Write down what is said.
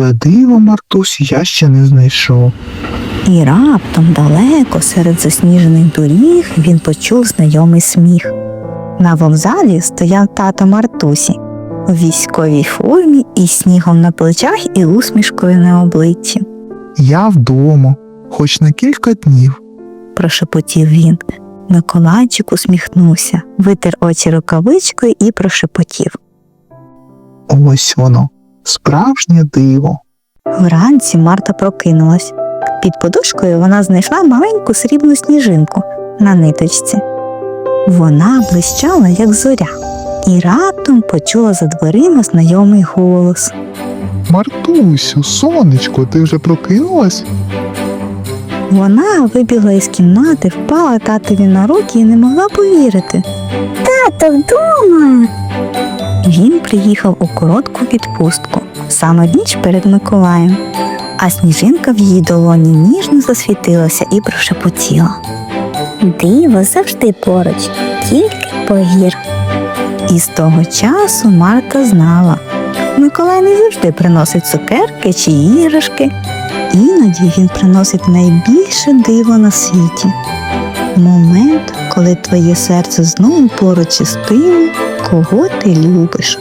Але диво, Мартусь, я ще не знайшов. І раптом далеко серед засніжених доріг він почув знайомий сміх. На вокзалі стояв тато Мартусі у військовій формі із снігом на плечах і усмішкою на обличчі. Я вдома, хоч на кілька днів. прошепотів він. Миколайчик усміхнувся, витер очі рукавичкою і прошепотів. Ось воно, справжнє диво. Вранці Марта прокинулась. Під подушкою вона знайшла маленьку срібну сніжинку на ниточці. Вона блищала, як зоря, і раптом почула за дверима знайомий голос. Мартусю, сонечко, ти вже прокинулась? Вона вибігла із кімнати, впала татові на руки і не могла повірити. Тато вдома. Він приїхав у коротку відпустку, саме в ніч перед Миколаєм, а сніжинка в її долоні ніжно засвітилася і прошепотіла. Диво завжди поруч, тільки погір. І з того часу Марта знала. Миколай не завжди приносить цукерки чи іграшки, Іноді він приносить найбільше диво на світі. Момент, коли твоє серце знову поруч із тим, кого ти любиш.